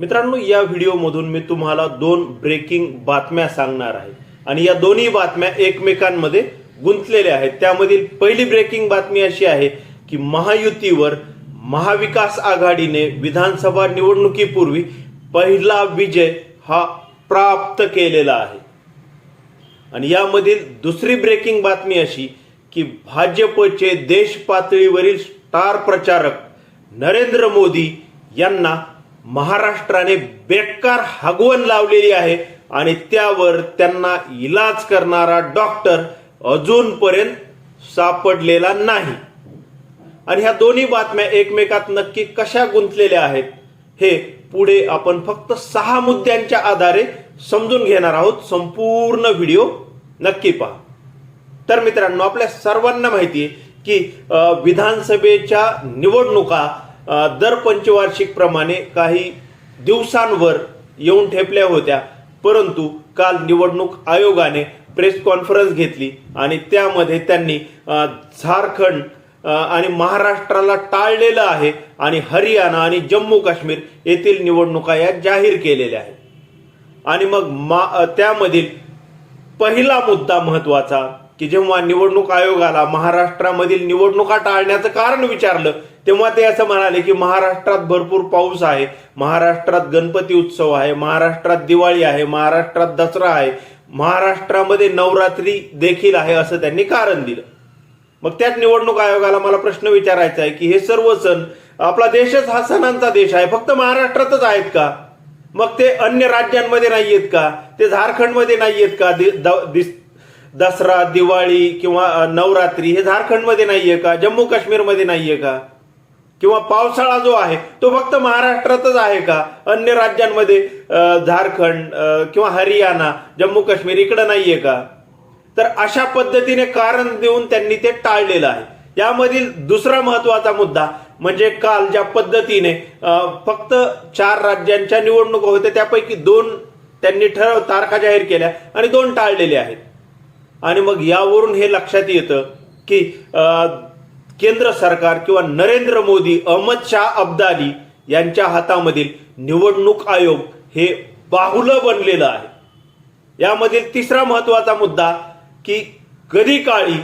मित्रांनो या व्हिडिओमधून मी तुम्हाला दोन ब्रेकिंग बातम्या सांगणार आहे. आणि या दोन्ही बातम्या एकमेकांमध्ये गुंतलेल्या आहेत. त्यामधील पहिली ब्रेकिंग बातमी अशी आहे की महायुतीवर महाविकास आघाडीने विधानसभा निवडणुकीपूर्वी पहिला विजय हा प्राप्त केलेला आहे. आणि यामधील दुसरी ब्रेकिंग बातमी अशी की भाजपचे देश पातळीवरील स्टार प्रचारक नरेंद्र मोदी यांना महाराष्ट्राने बेकार हगवण लावलेली आहे आणि त्यावर त्यांना इलाज करणारा डॉक्टर अजूनपर्यंत सापडलेला नाही. आणि ह्या दोन्ही बातम्या एकमेकात नक्की कशा गुंतलेल्या आहेत हे पुढे आपण फक्त सहा मुद्द्यांच्या आधारे समजून घेणार आहोत. संपूर्ण व्हिडिओ नक्की पहा. तर मित्रांनो आपल्या सर्वांना माहिती आहे की विधानसभेच्या निवडणुका दर पंचवार्षिक प्रमाणे काही दिवसांवर येऊन ठेपल्या होत्या. परंतु काल निवडणूक आयोगाने प्रेस कॉन्फरन्स घेतली आणि त्यामध्ये त्यांनी झारखंड आणि महाराष्ट्राला टाळलेलं आहे आणि हरियाणा आणि जम्मू काश्मीर येथील निवडणुका या जाहीर केलेल्या आहेत. आणि मग मा त्यामधील पहिला मुद्दा महत्त्वाचा की जेव्हा निवडणूक आयोगाला महाराष्ट्रामधील निवडणुका टाळण्याचं कारण विचारलं तेव्हा ते असं म्हणाले की महाराष्ट्रात भरपूर पाऊस आहे महाराष्ट्रात गणपती उत्सव आहे महाराष्ट्रात दिवाळी आहे महाराष्ट्रात दसरा आहे महाराष्ट्रामध्ये नवरात्री देखील आहे असं त्यांनी कारण दिलं. मग त्याच निवडणूक आयोगाला मला प्रश्न विचारायचा आहे की हे सर्व सण आपला देशच हा सणांचा देश आहे फक्त महाराष्ट्रातच आहेत का? मग ते अन्य राज्यांमध्ये नाही आहेत का? ते झारखंडमध्ये नाही आहेत का दसरा दिवाळी किंवा नवरात्री हे झारखंडमध्ये नाहीये का? जम्मू काश्मीरमध्ये नाहीये का? किंवा पावसाळा जो आहे तो फक्त महाराष्ट्रातच आहे का? अन्य राज्यांमध्ये झारखंड किंवा हरियाणा जम्मू काश्मीर इकडं नाहीये का? तर अशा पद्धतीने कारण देऊन त्यांनी ते टाळलेलं आहे. यामधील दुसरा महत्त्वाचा मुद्दा म्हणजे काल ज्या पद्धतीने फक्त चार राज्यांच्या निवडणुका होत्या त्यापैकी दोन त्यांनी ठरव तारखा जाहीर केल्या आणि दोन टाळलेले आहेत. आणि मग यावरून हे लक्षात येतं की केंद्र सरकार किंवा नरेंद्र मोदी अहमद शाह अब्दाली यांच्या हातामधील निवडणूक आयोग हे बाहुलं बनलेलं आहे. यामधील तिसरा महत्त्वाचा मुद्दा की कधी काळी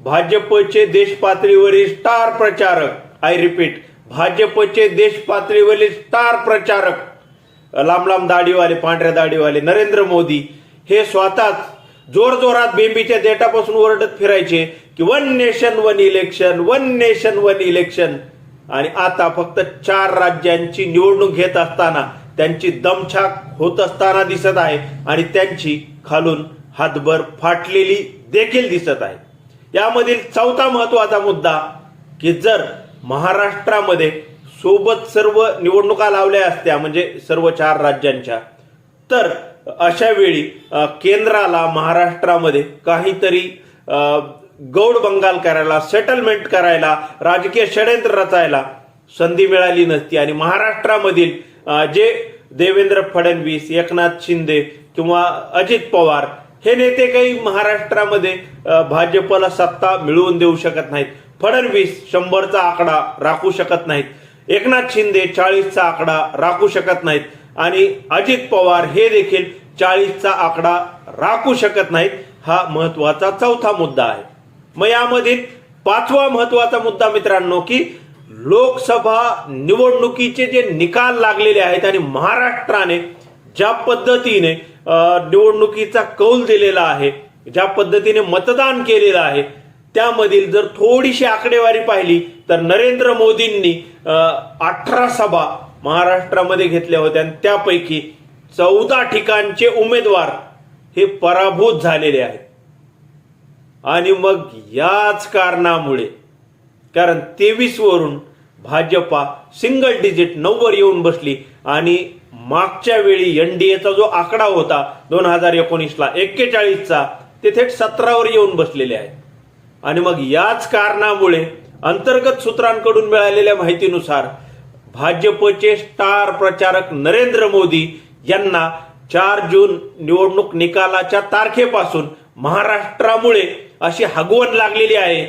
भाजपचे देशपातळीवरील स्टार प्रचारक आय रिपीट भाजपचे देशपातळीवरील स्टार प्रचारक लांब लांब दाढीवाले पांढऱ्या दाढीवाले नरेंद्र मोदी हे स्वतःच जोर जोरात बेंबीच्या देठापासून ओरडत फिरायचे की one nation one election one nation one election. आणि आता फक्त चार राज्यांची निवडणूक घेत असताना त्यांची दमछाक होत असताना दिसत आहे आणि त्यांची खालून हातभर फाटलेली देखील दिसत आहे. यामधील चौथा महत्त्वाचा मुद्दा की जर महाराष्ट्रामध्ये सोबत सर्व निवडणुका लावल्या असत्या म्हणजे सर्व चार राज्यांच्या तर अशा वेळी केंद्राला महाराष्ट्रामध्ये काहीतरी गौड बंगाल करायला सेटलमेंट करायला राजकीय षडयंत्र रचायला संधी मिळाली नसती. आणि महाराष्ट्रामधील जे देवेंद्र फडणवीस एकनाथ शिंदे किंवा अजित पवार हे नेते काही महाराष्ट्रामध्ये भाजपला सत्ता मिळवून देऊ शकत नाहीत. फडणवीस शंभरचा आकडा राखू शकत नाहीत. एकनाथ शिंदे चाळीसचा आकडा राखू शकत नाहीत. आणि अजित पवार हे देखील चाळीसचा आकडा राखू शकत नाहीत हा महत्त्वाचा चौथा मुद्दा आहे. मग यामधील पाचवा महत्त्वाचा मुद्दा मित्रांनो की लोकसभा निवडणुकीचे जे निकाल लागलेले आहेत आणि महाराष्ट्राने ज्या पद्धतीने निवडणुकीचा कौल दिलेला आहे ज्या पद्धतीने मतदान केलेलं आहे त्यामधील जर थोडीशी आकडेवारी पाहिली तर नरेंद्र मोदींनी अठरा सभा महाराष्ट्रामध्ये घेतल्या होत्या आणि त्यापैकी चौदा ठिकाणचे उमेदवार हे पराभूत झालेले आहेत. आणि मग याच कारणामुळे कारण तेवीस वरून भाजपा सिंगल डिजिट नऊवर येऊन बसली आणि मागच्या वेळी एनडीएचा जो आकडा होता दोन हजार एकोणीसला एक्केचाळीसचा ते थेट सतरावर येऊन बसलेले आहेत. आणि मग याच कारणामुळे अंतर्गत सूत्रांकडून मिळालेल्या माहितीनुसार भाजपचे स्टार प्रचारक नरेंद्र मोदी यांना चार जून निवडणूक निकालाच्या तारखेपासून महाराष्ट्रामुळे अशी हगवण लागलेली आहे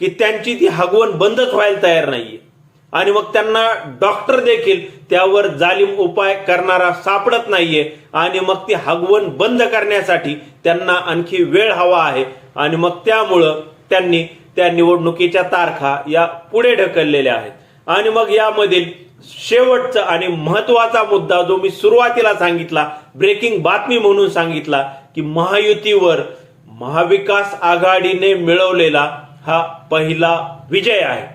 की त्यांची ती हगवण बंदच व्हायला तयार नाहीये. आणि मग त्यांना डॉक्टर देखील त्यावर जालिम उपाय करणारा सापडत नाहीये. आणि मग ती हगवण बंद करण्यासाठी त्यांना आणखी वेळ हवा आहे. आणि मग त्यामुळं त्यांनी त्या निवडणुकीच्या तारखा या पुढे ढकललेल्या आहेत. आणि मग यामधील शेवटचा आणि महत्त्वाचा मुद्दा जो मी सुरुवातीला सांगितला ब्रेकिंग बातमी म्हणून सांगितला की महायुतीवर महाविकास आघाडीने मिळवलेला हा पहिला विजय आहे.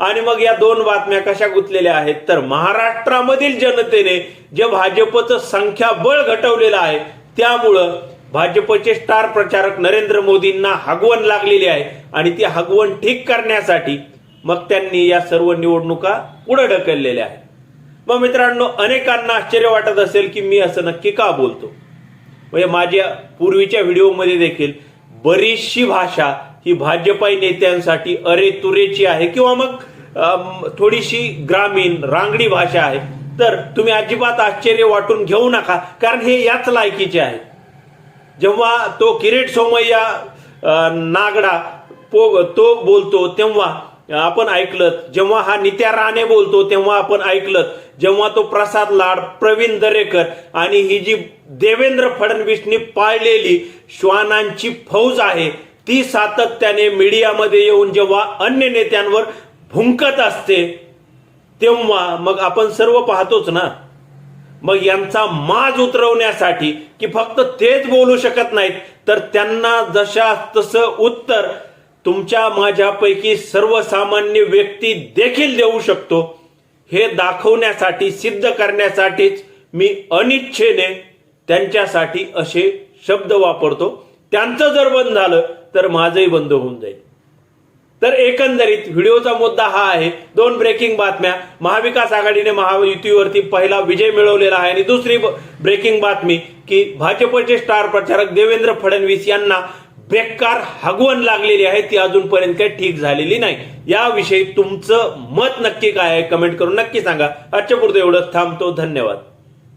आणि मग या दोन बातम्या कशा गुंतलेल्या आहेत? तर महाराष्ट्रामधील जनतेने जे भाजपचं संख्याबळ घटवलेलं आहे त्यामुळं भाजपचे स्टार प्रचारक नरेंद्र मोदींना हगवण लागलेली आहे. आणि ती हगवण ठीक करण्यासाठी मग त्यांनी या सर्व निवडणुका पुढे ढकललेल्या आहेत. मग मित्रांनो अनेकांना आश्चर्य वाटत असेल की मी असं नक्की का बोलतो? म्हणजे माझ्या पूर्वीच्या व्हिडिओमध्ये देखील बरीचशी भाषा ही भाजपाई नेत्यांसाठी अरे तुरेची आहे किंवा मग थोडीशी ग्रामीण रांगडी भाषा आहे. तर तुम्ही अजिबात आश्चर्य वाटून घेऊ नका कारण हे याच लायकीचे आहे. जेव्हा तो किरीट सोमय्या नागडा पो तो बोलतो तेव्हा आपण ऐकलं जेव्हा हा नित्या राणे बोलतो तेव्हा आपण ऐकलं जेव्हा तो प्रसाद लाड प्रवीण दरेकर आणि ही जी देवेंद्र फडणवीसनी पाळलेली श्वानांची फौज आहे ती सातत्याने मीडियामध्ये येऊन जेव्हा अन्य नेत्यांवर भुंकत असते तेव्हा मग आपण सर्व पाहतोच ना. मग यांचा माज उतरवण्यासाठी की फक्त तेच बोलू शकत नाहीत तर त्यांना जशा तसं उत्तर तुमच्या माझ्यापैकी सर्वसामान्य व्यक्ती देखील देऊ शकतो. हे दाखवण्यासाठी सिद्ध करण्यासाठीच मी अनिच्छेने त्यांच्यासाठी असे शब्द वापरतो. त्यांचं जर बंद झालं तर माझंही बंद होऊन जाईल. तर एकंदरीत व्हिडिओचा मुद्दा हा आहे दोन ब्रेकिंग बातम्या. महाविकास आघाडीने महायुतीवरती पहिला विजय मिळवलेला आहे आणि दुसरी ब्रेकिंग बातमी की भाजपचे स्टार प्रचारक देवेंद्र फडणवीस यांना बेकार हगवण लागलेली आहे ती अजूनपर्यंत काही ठीक झालेली नाही. याविषयी तुमचं मत नक्की काय आहे कमेंट करून नक्की सांगा. आजच्या पुरतं एवढं थांबतो. धन्यवाद.